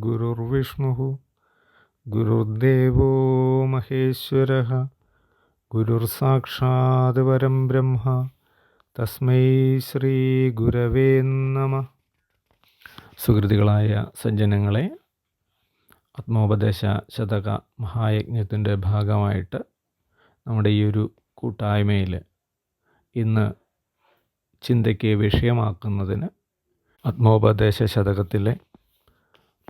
गुरुर्विष्णुः गुरुर्देवो महेश्वरः ഗുരുർസാക്ഷാത് പരം ബ്രഹ്മ തസ്മൈ ശ്രീ ഗുരവേ നമ സുഹൃത്തുക്കളായ സജ്ജനങ്ങളെ ആത്മോപദേശ ശതക മഹായജ്ഞത്തിൻ്റെ ഭാഗമായിട്ട് നമ്മുടെ ഈ ഒരു കൂട്ടായ്മയിൽ ഇന്ന് ചിന്തയ്ക്ക് വിഷയമാക്കുന്നതിന് ആത്മോപദേശ ശതകത്തിലെ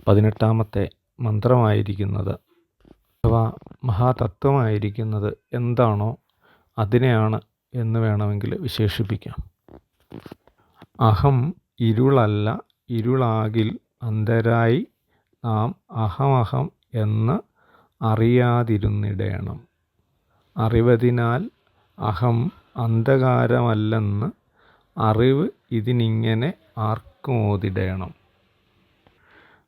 പതിനെട്ടാമത്തെ മന്ത്രമായിരിക്കുന്നത് അഥവാ മഹാതത്വമായിരിക്കുന്നത് എന്താണോ അതിനെയാണ് എന്ന് വേണമെങ്കിൽ വിശേഷിപ്പിക്കാം. അഹം ഇരുളല്ല ഇരുളാകിൽ അന്തരായി നാം അഹമഹം എന്ന് അറിയാതിരുന്നിടേണം. അറിവതിനാൽ അഹം അന്ധകാരമല്ലെന്ന് അറിവ് ഇതിനിങ്ങനെ ആർക്കുമോതിടേണം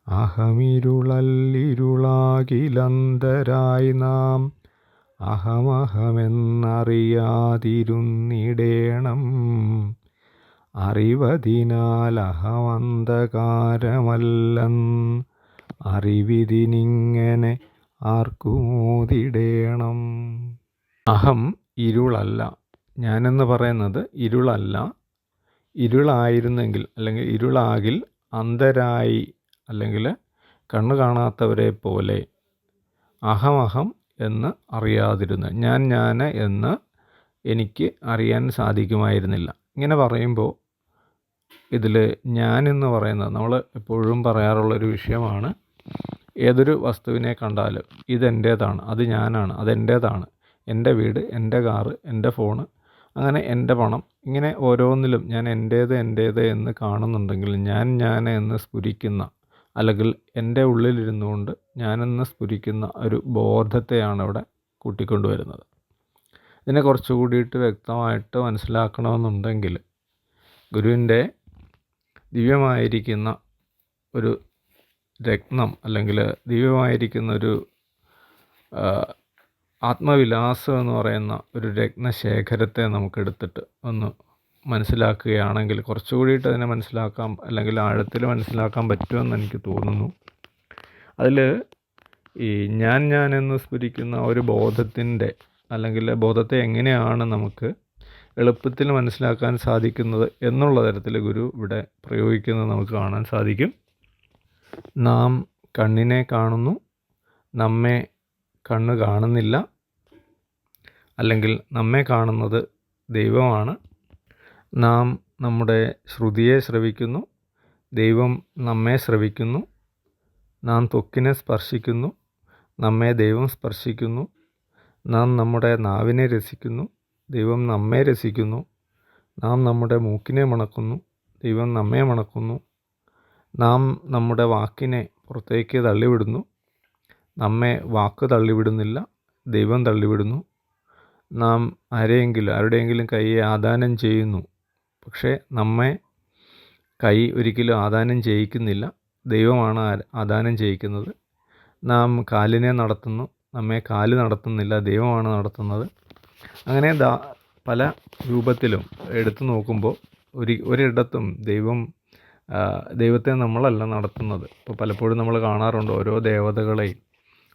അഹമിരുളല്ലിരുളാകിലന്തരായി നാം അഹമഹമെന്നറിയാതിരുന്നിടേണം. അറിവതിനാൽ അഹമന്ധകാരമല്ലെന്ന് അറിവിതിനിങ്ങനെ ആർക്കുമോതിടേണം. അഹം ഇരുളല്ല. ഞാനെന്ന് പറയുന്നത് ഇരുളല്ല. ഇരുളായിരുന്നെങ്കിൽ അല്ലെങ്കിൽ ഇരുളാകിൽ അന്ധരായി അല്ലെങ്കിൽ കണ്ണു കാണാത്തവരെ പോലെ അഹമഹം എന്ന് അറിയാതിരുന്നു ഞാൻ ഞാൻ എന്ന് എനിക്ക് അറിയാൻ സാധിക്കുമായിരുന്നില്ല. ഇങ്ങനെ പറയുമ്പോൾ ഇതിൽ ഞാൻ എന്ന് പറയുന്നത് നമ്മൾ എപ്പോഴും പറയാറുള്ളൊരു വിഷയമാണ് ഏതൊരു വസ്തുവിനെ കണ്ടാലും ഇതെന്റേതാണ് അത് ഞാനാണ് അതെന്റേതാണ് എന്റെ വീട് എന്റെ കാറ് എന്റെ ഫോണ് അങ്ങനെ എന്റെ പണം ഇങ്ങനെ ഓരോന്നിലും ഞാൻ എന്റേത് എന്റേത് എന്ന് കാണുന്നുണ്ടെങ്കിൽ ഞാൻ ഞാൻ എന്ന് സ്ഫുരിക്കുന്ന അല്ലെങ്കിൽ എന്റെ ഉള്ളിലിരുന്നു കൊണ്ട് ഞാനെന്ന് സ്ഫുരിക്കുന്ന ഒരു ബോധത്തെയാണ് ഇവിടെ കൂട്ടിക്കൊണ്ടുവരുന്നത്. ഇതിനെ കുറച്ചുകൂടിയിട്ട് വ്യക്തമായിട്ട് മനസ്സിലാക്കണമെന്നുണ്ടെങ്കിൽ ഗുരുവിന്റെ ദിവ്യമായിരിക്കുന്ന ഒരു രത്നം അല്ലെങ്കിൽ ദിവ്യമായിരിക്കുന്ന ഒരു ആത്മവിലാസം എന്ന് പറയുന്ന ഒരു രത്നശേഖരത്തെ നമുക്കെടുത്തിട്ട് ഒന്ന് മനസ്സിലാക്കുകയാണെങ്കിൽ കുറച്ചുകൂടിയിട്ട് അതിനെ മനസ്സിലാക്കാം അല്ലെങ്കിൽ ആഴത്തിൽ മനസ്സിലാക്കാൻ പറ്റുമെന്ന് എനിക്ക് തോന്നുന്നു. അതിൽ ഈ ഞാൻ ഞാൻ എന്ന് സ്ഫുരിക്കുന്ന ഒരു ബോധത്തിന്റെ അല്ലെങ്കിൽ ബോധത്തെ എങ്ങനെയാണ് നമുക്ക് എളുപ്പത്തിൽ മനസ്സിലാക്കാൻ സാധിക്കുന്നത് എന്നുള്ള തരത്തിൽ ഗുരു ഇവിടെ പ്രയോഗിക്കുന്നത് നമുക്ക് കാണാൻ സാധിക്കും. നാം കണ്ണിനെ കാണുന്നു നമ്മെ കണ്ണ് കാണുന്നില്ല അല്ലെങ്കിൽ നമ്മെ കാണുന്നത് ദൈവമാണ് നാം നമ്മുടെ ശ്രുതിയെ ശ്രവിക്കുന്നു. ദൈവം നമ്മെ ശ്രവിക്കുന്നു. നാം ത്വക്കിനെ സ്പർശിക്കുന്നു. നമ്മെ ദൈവം സ്പർശിക്കുന്നു. നാം നമ്മുടെ നാവിനെ രസിക്കുന്നു. ദൈവം നമ്മെ രസിക്കുന്നു. നാം നമ്മുടെ മൂക്കിനെ മണക്കുന്നു. ദൈവം നമ്മെ മണക്കുന്നു. നാം നമ്മുടെ വാക്കിനെ പുറത്തേക്ക് തള്ളിവിടുന്നു. നമ്മെ വാക്ക് തള്ളിവിടുന്നില്ല. ദൈവം തള്ളിവിടുന്നു. നാം ആരെയെങ്കിലും ആരുടെയെങ്കിലും കൈയെ ആദാനം ചെയ്യുന്നു. പക്ഷേ നമ്മെ കൈ ഒരിക്കലും ആദാനം ചെയ്യിക്കുന്നില്ല. ദൈവമാണ് ആദാനം ചെയ്യിക്കുന്നത്. നാം കാലിനെ നടത്തുന്നു. നമ്മെ കാൽ നടത്തുന്നില്ല. ദൈവമാണ് നടത്തുന്നത്. അങ്ങനെ ദാ പല രൂപത്തിലും എടുത്തു നോക്കുമ്പോൾ ഒരു ഒരിടത്തും ദൈവം ദൈവത്തെ നമ്മളല്ല നടത്തുന്നത്. ഇപ്പോൾ പലപ്പോഴും നമ്മൾ കാണാറുണ്ട് ഓരോ ദേവതകളെയും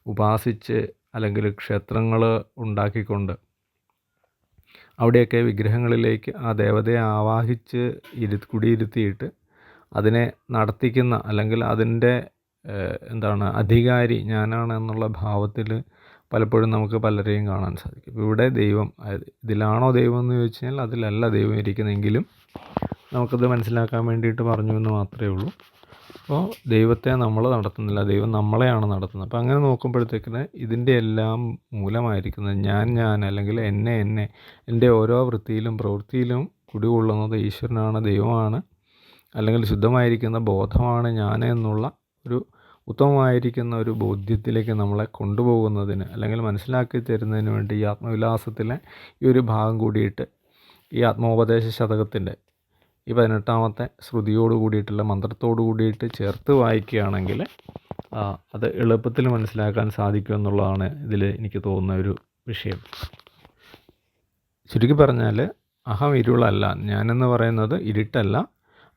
ഉപാസിച്ച് അല്ലെങ്കിൽ ക്ഷേത്രങ്ങൾ ഉണ്ടാക്കിക്കൊണ്ട് അവിടെയൊക്കെ വിഗ്രഹങ്ങളിലേക്ക് ആ ദേവതയെ ആവാഹിച്ച് ഇരു കുടിയിരുത്തിയിട്ട് അതിനെ നടത്തിക്കുന്ന അല്ലെങ്കിൽ അതിന്റെ എന്താണ് അധികാരി ഞാനാണ് എന്നുള്ള ഭാവത്തിൽ പലപ്പോഴും നമുക്ക് പലരെയും കാണാൻ സാധിക്കും. ഇവിടെ ദൈവം ഇതിലാണോ ദൈവം എന്ന് ചോദിച്ചു കഴിഞ്ഞാൽ അതിലല്ല ദൈവം ഇരിക്കുന്നതെങ്കിലും നമുക്കത് മനസ്സിലാക്കാൻ വേണ്ടിയിട്ട് പറഞ്ഞു എന്ന് മാത്രമേ ഉള്ളൂ. അപ്പോൾ ദൈവത്തെ നമ്മൾ നടത്തുന്നില്ല ദൈവം നമ്മളെയാണ് നടത്തുന്നത്. അപ്പോൾ അങ്ങനെ നോക്കുമ്പോഴത്തേക്കിന് ഇതിന്റെ എല്ലാം മൂലമായിരിക്കുന്നത് ഞാൻ ഞാൻ അല്ലെങ്കിൽ എന്നെ എന്നെ എന്റെ ഓരോ വൃത്തിയിലും പ്രവൃത്തിയിലും കുടികൊള്ളുന്നത് ഈശ്വരനാണ് ദൈവമാണ്. അല്ലെങ്കിൽ ശുദ്ധമായിരിക്കുന്ന ബോധമാണ് ഞാൻ എന്നുള്ള ഒരു ഉത്തമമായിരിക്കുന്ന ഒരു ബോധ്യത്തിലേക്ക് നമ്മളെ കൊണ്ടുപോകുന്നതിന് അല്ലെങ്കിൽ മനസ്സിലാക്കി തരുന്നതിന് വേണ്ടി ഈ ആത്മവിലാസത്തിലെ ഈ ഒരു ഭാഗം കൂടിയിട്ട് ഈ ആത്മോപദേശ ശതകത്തിന്റെ ഈ പതിനെട്ടാമത്തെ ശ്രുതിയോട് കൂടിയിട്ടുള്ള മന്ത്രത്തോട് കൂടിയിട്ട് ചേർത്ത് വായിക്കുകയാണെങ്കിൽ അത് എളുപ്പത്തിൽ മനസ്സിലാക്കാൻ സാധിക്കും എന്നുള്ളതാണ് ഇതിൽ എനിക്ക് തോന്നുന്ന ഒരു വിഷയം. ചുരുക്കി പറഞ്ഞാൽ അഹം ഇരുളല്ല. ഞാനെന്ന് പറയുന്നത് ഇരുട്ടല്ല.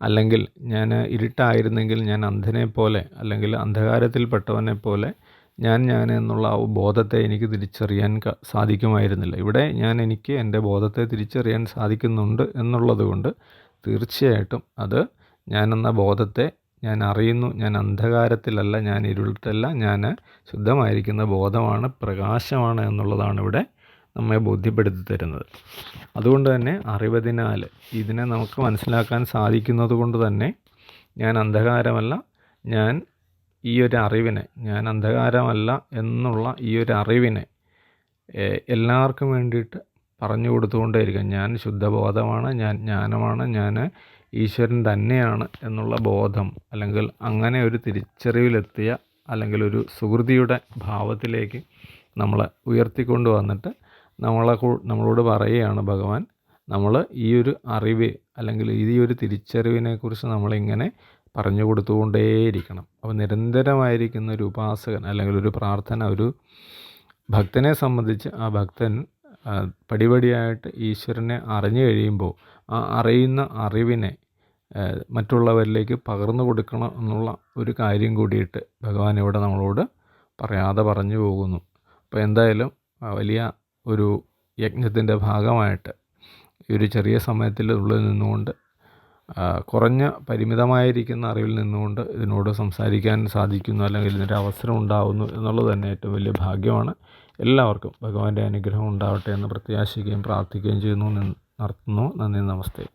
അല്ലെങ്കിൽ ഞാൻ ഇരുട്ടായിരുന്നെങ്കിൽ ഞാൻ അന്ധനെ പോലെ അല്ലെങ്കിൽ അന്ധകാരത്തിൽപ്പെട്ടവനെ പോലെ ഞാൻ ഞാൻ എന്നുള്ള ആ ബോധത്തെ എനിക്ക് തിരിച്ചറിയാൻ സാധിക്കുമായിരുന്നില്ല. ഇവിടെ ഞാൻ എനിക്ക് എന്റെ ബോധത്തെ തിരിച്ചറിയാൻ സാധിക്കുന്നുണ്ട് എന്നുള്ളത് കൊണ്ട് തീർച്ചയായിട്ടും അത് ഞാനെന്ന ബോധത്തെ ഞാൻ അറിയുന്നു ഞാൻ അന്ധകാരത്തിലല്ല ഞാൻ ഇരുട്ടല്ല ഞാൻ ശുദ്ധമായിരിക്കുന്ന ബോധമാണ് പ്രകാശമാണ് എന്നുള്ളതാണ് ഇവിടെ നമ്മെ ബോധ്യപ്പെടുത്തി തരുന്നത്. അതുകൊണ്ട് തന്നെ അറിവതിനാൽ ഇതിനെ നമുക്ക് മനസ്സിലാക്കാൻ സാധിക്കുന്നത് കൊണ്ട് തന്നെ ഞാൻ അന്ധകാരമല്ല ഞാൻ ഈ ഒരു അറിവിനെ ഞാൻ അന്ധകാരമല്ല എന്നുള്ള ഈ ഒരു അറിവിനെ എല്ലാവർക്കും വേണ്ടിയിട്ട് പറഞ്ഞു കൊടുത്തുകൊണ്ടേയിരിക്കും. ഞാൻ ശുദ്ധബോധമാണ് ഞാൻ ജ്ഞാനമാണ് ഞാൻ ഈശ്വരൻ തന്നെയാണ് എന്നുള്ള ബോധം അല്ലെങ്കിൽ അങ്ങനെ ഒരു തിരിച്ചറിവിലെത്തിയ അല്ലെങ്കിൽ ഒരു സുഹൃതിയുടെ ഭാവത്തിലേക്ക് നമ്മളെ ഉയർത്തിക്കൊണ്ട് വന്നിട്ട് നമ്മളെ നമ്മളോട് പറയുകയാണ് ഭഗവാൻ നമ്മൾ ഈ ഒരു അറിവ് അല്ലെങ്കിൽ ഈ ഒരു തിരിച്ചറിവിനെക്കുറിച്ച് നമ്മളിങ്ങനെ പറഞ്ഞു കൊടുത്തുകൊണ്ടേയിരിക്കണം. അപ്പോൾ നിരന്തരമായിരിക്കുന്ന ഒരു ഉപാസകൻ അല്ലെങ്കിൽ ഒരു പ്രാർത്ഥന ഒരു ഭക്തനെ സംബന്ധിച്ച് ആ ഭക്തൻ പടിപടിയായിട്ട് ഈശ്വരനെ അറിഞ്ഞു കഴിയുമ്പോൾ ആ അറിയുന്ന അറിവിനെ മറ്റുള്ളവരിലേക്ക് പകർന്നു കൊടുക്കണം എന്നുള്ള ഒരു കാര്യം കൂടിയിട്ട് ഭഗവാൻ ഇവിടെ നമ്മളോട് പറയാതെ പറഞ്ഞു പോകുന്നു. അപ്പോൾ എന്തായാലും വലിയ ഒരു യജ്ഞത്തിന്റെ ഭാഗമായിട്ട് ഈ ഒരു ചെറിയ സമയത്തിൽ ഉള്ളിൽ നിന്നുകൊണ്ട് കുറഞ്ഞ പരിമിതമായിരിക്കുന്ന അറിവിൽ നിന്നുകൊണ്ട് ഇതിനോട് സംസാരിക്കാൻ സാധിക്കുന്നു അല്ലെങ്കിൽ ഇതിനൊരു അവസരം ഉണ്ടാകുന്നു എന്നുള്ളത് തന്നെ ഏറ്റവും വലിയ ഭാഗ്യമാണ്. എല്ലാവർക്കും ഭഗവാന്റെ അനുഗ്രഹം ഉണ്ടാവട്ടെ എന്ന് പ്രത്യാശിക്കുകയും പ്രാർത്ഥിക്കുകയും ചെയ്യുന്നു. നി- നടത്തുന്നു. നന്ദി നമസ്തേ.